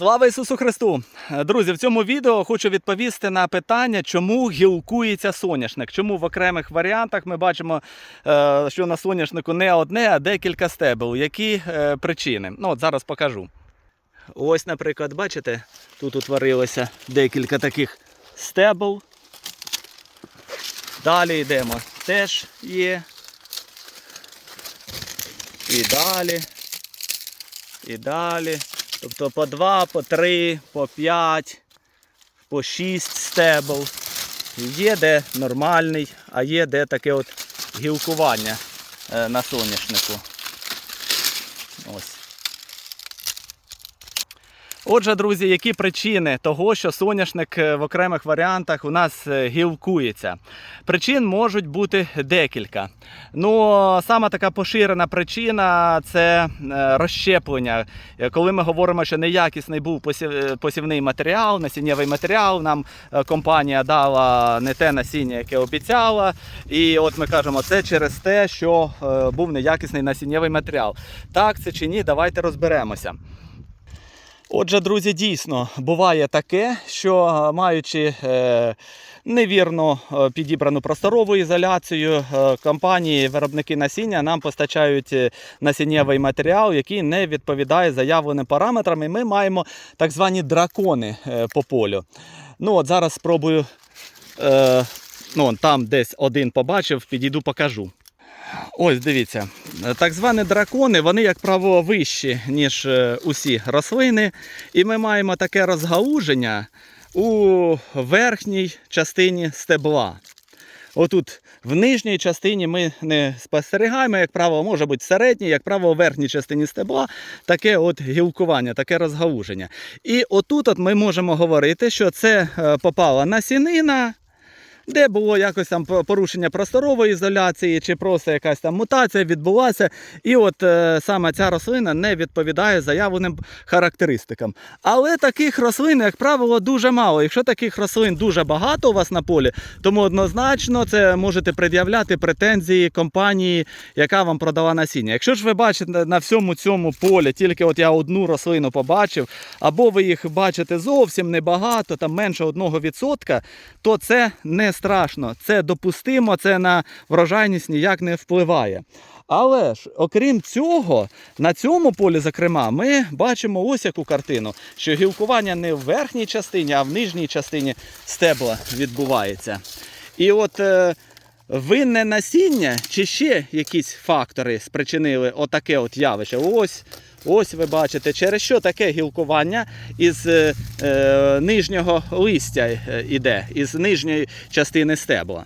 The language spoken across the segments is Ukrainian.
Слава Ісусу Христу! Друзі, в цьому відео хочу відповісти на питання, чому гілкується соняшник. Чому в окремих варіантах ми бачимо, е, що на соняшнику не одне, а декілька стебел. Які е, причини? Ну, от зараз покажу. Ось, наприклад, бачите, тут утворилося декілька таких стебел. Далі йдемо. Теж є. І далі. І далі. Тобто по 2, по 3, по 5, по 6 стебл. Є де нормальний, а є де таке от гілкування е, на соняшнику. Ось. Отже, друзі, які причини того, що соняшник е, в окремих варіантах у нас е, гілкується? Причин можуть бути декілька. Ну, сама така поширена причина це е, розщеплення. Коли ми говоримо, що неякісний був посівний матеріал, насіннєвий матеріал, нам компанія дала не те насіння, яке обіцяла. І от ми кажемо, це через те, що був неякісний насіннєвий матеріал. Так це чи ні, давайте розберемося. Отже, друзі, дійсно буває таке, що е, маючи е, невірно е, підібрану просторову ізоляцію, компанії, виробники насіння нам постачають насіннєвий матеріал, який не відповідає заявленим параметрам, і ми маємо так звані дракони по полю. Ну от зараз спробую. Ну, там десь один побачив, підійду покажу. Ось дивіться, так звані дракони, вони, як правило, вищі, ніж е, усі рослини. І ми маємо таке розгалуження у верхній частині стебла. Отут в нижній частині ми не спостерігаємо, як правило, може бути в середній, як правило, в верхній частині стебла таке от гілкування, таке розгалуження. І отут от ми можемо говорити, що це е, попала насінина, де було якось там порушення просторової ізоляції, чи просто якась там мутація відбулася. І от е, саме ця рослина не відповідає заявленим характеристикам. Але таких рослин, як правило, дуже мало. Якщо таких рослин дуже багато у вас на полі, тому однозначно це можете пред'являти претензії компанії, яка вам продала насіння. Якщо ж ви бачите на всьому цьому полі, тільки от я одну рослину побачив, або ви їх бачите зовсім небагато, там менше 1%, то це не страшно, це допустимо, це на врожайність ніяк не впливає. Але ж, окрім цього, на цьому полі, зокрема, ми бачимо ось яку картину, що гілкування не в верхній частині, а в нижній частині стебла відбувається. І от е, винне насіння чи ще якісь фактори спричинили отаке от явище. Ось, ось ви бачите, через що таке гілкування із е, е, нижнього листя е, іде, із нижньої частини стебла.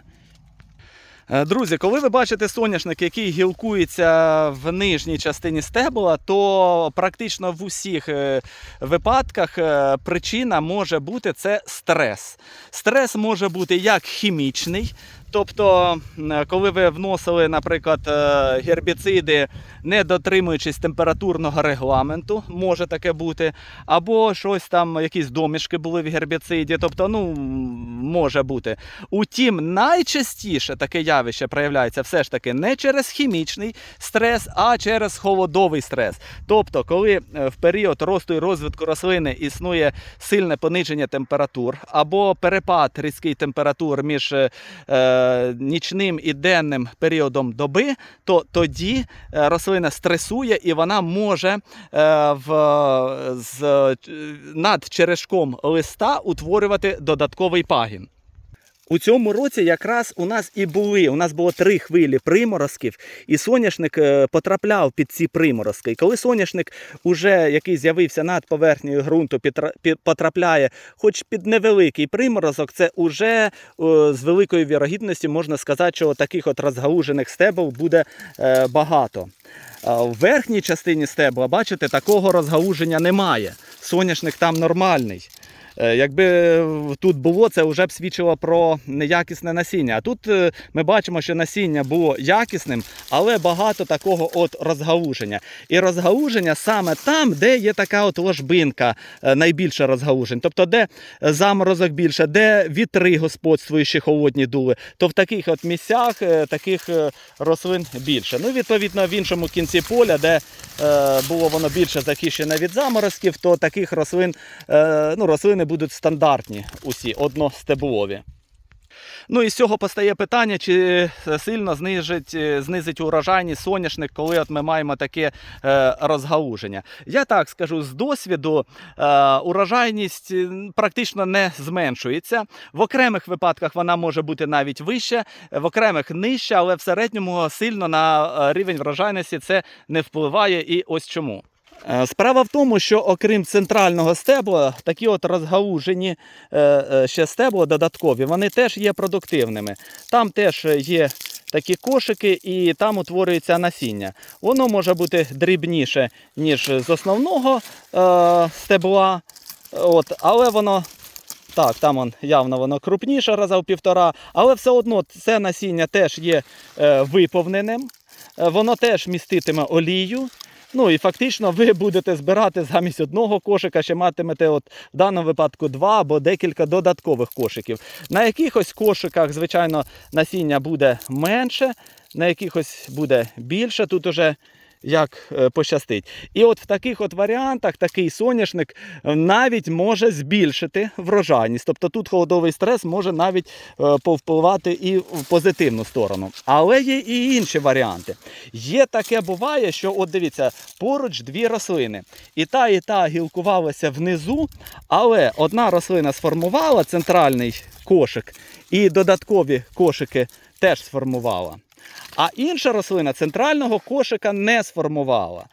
Е, Друзі, коли ви бачите соняшник, який гілкується в нижній частині стебла, то практично в усіх е, випадках е, причина може бути це стрес. Стрес може бути як хімічний. Тобто, коли ви вносили, наприклад, е, гербіциди, не дотримуючись температурного регламенту, може таке бути, або щось там, якісь домішки були в гербіциді, тобто, ну, може бути. Утім, найчастіше таке явище проявляється все ж таки не через хімічний стрес, а через холодовий стрес. Тобто, коли е, в період росту і розвитку рослини існує сильне пониження температур або перепад різкий температур між е, нічним і денним періодом доби, то тоді е, рослина стресує і вона може е, в, з, над черешком листа утворювати додатковий пагін. У цьому році якраз у нас і були. У нас було три хвилі приморозків, і соняшник е, потрапляв під ці приморозки. І коли соняшник, уже який з'явився над поверхнею ґрунту, потрапляє, хоч під невеликий приморозок, це уже е, з великою вірогідністю можна сказати, що таких от розгалужених стебел буде е, багато. В верхній частині стебла, бачите, такого розгалуження немає. Соняшник там нормальний. Е, Якби тут було, це вже б свідчило про неякісне насіння. А тут е, ми бачимо, що насіння було якісним, але багато такого от розгалуження. І розгалуження саме там, де є така от ложбинка, е, найбільше розгалужень. Тобто, де заморозок більше, де вітри господствуючі холодні дули, то в таких от місцях таких рослин більше. Ну, відповідно, в іншому кінці поля, де було воно більше захищене від заморозків, то таких рослин, ну, рослини будуть стандартні усі, одностеблові. Ну і з цього постає питання, чи е, сильно знижить, е, знизить урожайність соняшник, коли от ми маємо таке е, розгалуження. Я так скажу, з досвіду е, урожайність е, практично не зменшується. В окремих випадках вона може бути навіть вища, в окремих нижча, але в середньому сильно на рівень врожайності це не впливає. І ось чому. Е, Справа в тому, що окрім центрального стебла, такі от розгалужені е, е, ще стебла додаткові, вони теж є продуктивними. Там теж є такі кошики і там утворюється насіння. Воно може бути дрібніше, ніж з основного стебла, от, але воно. Так, там он, явно воно крупніше, раза в півтора, але все одно це насіння теж є виповненим, воно теж міститиме олію. Ну і фактично ви будете збирати замість одного кошика, ще матимете от в даному випадку два або декілька додаткових кошиків. На якихось кошиках, звичайно, насіння буде менше, на якихось буде більше. Тут уже як е, пощастить. І от в таких от варіантах такий соняшник е, навіть може збільшити врожайність. Тобто тут холодовий стрес може навіть е, повпливати і в позитивну сторону. Але є і інші варіанти. Є таке буває, що от дивіться, поруч дві рослини. І та, і та гілкувалася внизу, але одна рослина сформувала центральний кошик, і додаткові кошики теж сформувала. А інша рослина центрального кошика не сформувала.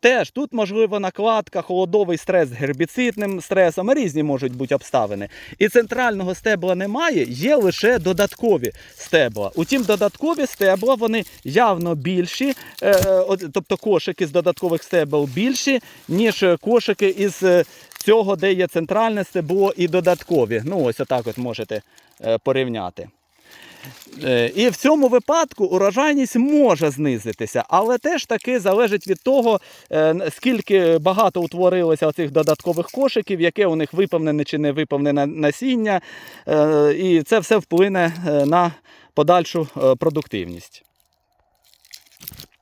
Теж тут можливо накладка, холодовий стрес з гербіцидним стресом, різні можуть бути обставини. І центрального стебла немає, є лише додаткові стебла. Утім, додаткові стебла вони явно більші, е, тобто кошики з додаткових стебел більші, ніж кошики із е, цього, де є центральне стебло і додаткові. Ну, ось отак от можете е, порівняти. Е, І в цьому випадку урожайність може знизитися, але теж таки залежить від того, е, скільки багато утворилося цих додаткових кошиків, яке у них виповнене чи не виповнене насіння. Е, І це все вплине на подальшу продуктивність.